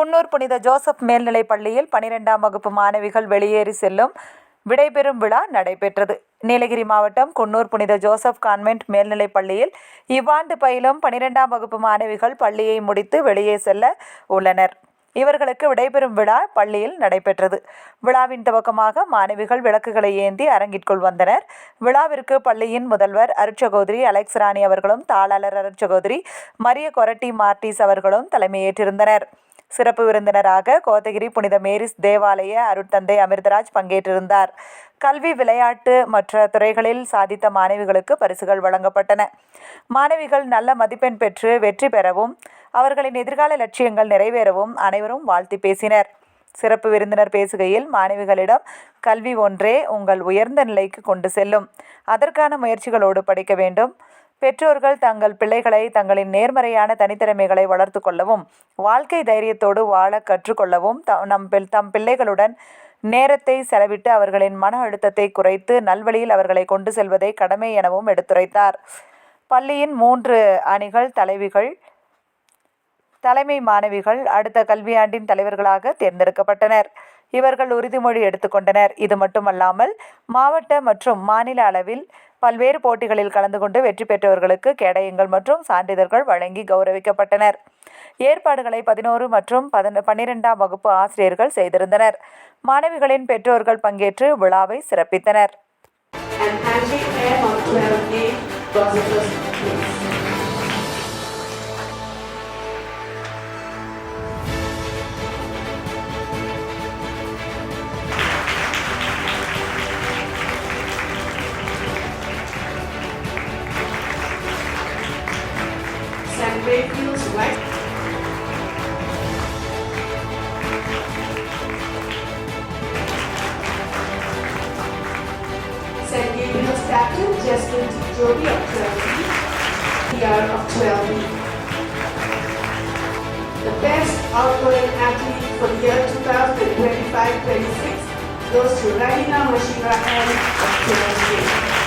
குன்னூர் புனித ஜோசப் மேல்நிலைப் பள்ளியில் பனிரெண்டாம் வகுப்பு மாணவிகள் வெளியேறி செல்லும் விடைபெறும் விழா நடைபெற்றது. நீலகிரி மாவட்டம் குன்னூர் புனித ஜோசப் கான்வென்ட் மேல்நிலைப் பள்ளியில் இவ்வாண்டு பயிலும் பனிரெண்டாம் வகுப்பு மாணவிகள் பள்ளியை முடித்து வெளியே செல்ல உள்ளனர். இவர்களுக்கு விடைபெறும் விழா பள்ளியில் நடைபெற்றது. விழாவின் துவக்கமாக மாணவிகள் விளக்குகளை ஏந்தி அரங்கிற்குள் வந்தனர். விழாவிற்கு பள்ளியின் முதல்வர் அருட்சகோதரி அலெக்ஸ் ராணி அவர்களும் தாளாளர் அருட்சகோதரி மரிய கொரட்டி மார்டிஸ் அவர்களும் தலைமையேற்றிருந்தனர். சிறப்பு விருந்தினராக கோத்தகிரி புனித மேரிஸ் தேவாலய அருட்தந்தை அமிர்தராஜ் பங்கேற்றிருந்தார். கல்வி விளையாட்டு மற்ற துறைகளில் சாதித்த மாணவிகளுக்கு பரிசுகள் வழங்கப்பட்டன. மாணவிகள் நல்ல மதிப்பெண் பெற்று வெற்றி பெறவும் அவர்களின் எதிர்கால லட்சியங்கள் நிறைவேறவும் அனைவரும் வாழ்த்தி பேசினர். சிறப்பு விருந்தினர் பேசுகையில் மாணவிகளிடம் கல்வி ஒன்றே உங்கள் உயர்ந்த நிலைக்கு கொண்டு செல்லும். அதற்கான முயற்சிகளோடு படிக்க வேண்டும். பெற்றோர்கள் தங்கள் பிள்ளைகளை தங்களின் நேர்மறையான தனித்திறமைகளை வளர்த்து கொள்ளவும் வாழ்க்கை தைரியத்தோடு வாழ கற்றுக்கொள்ளவும் த நம் தம் பிள்ளைகளுடன் நேரத்தை செலவிட்டு அவர்களின் மன அழுத்தத்தை குறைத்து நல்வழியில் அவர்களை கொண்டு செல்வதை கடமை எனவும் எடுத்துரைத்தார். பள்ளியின் மூன்று அணிகள் தலைவிகள் தலைமை மாணவிகள் அடுத்த கல்வியாண்டின் தலைவர்களாக தேர்ந்தெடுக்கப்பட்டனர். இவர்கள் உறுதிமொழி எடுத்துக்கொண்டனர். இது மட்டுமல்லாமல் மாவட்ட மற்றும் மாநில அளவில் பல்வேறு போட்டிகளில் கலந்து கொண்டு வெற்றி பெற்றவர்களுக்கு கேடயங்கள் மற்றும் சான்றிதழ்கள் வழங்கி கௌரவிக்கப்பட்டனர். ஏற்பாடுகளை பதினோரு மற்றும் பதின பன்னிரெண்டாம் வகுப்பு ஆசிரியர்கள் செய்திருந்தனர். மாணவிகளின் பெற்றோர்கள் பங்கேற்று விழாவை சிறப்பித்தனர். Bayfield's Vice San Gabriel's statue, Justin Jody of 12, year of 12. The best outgoing athlete for the year 2025-26 goes to Rahina Mashira and of 12.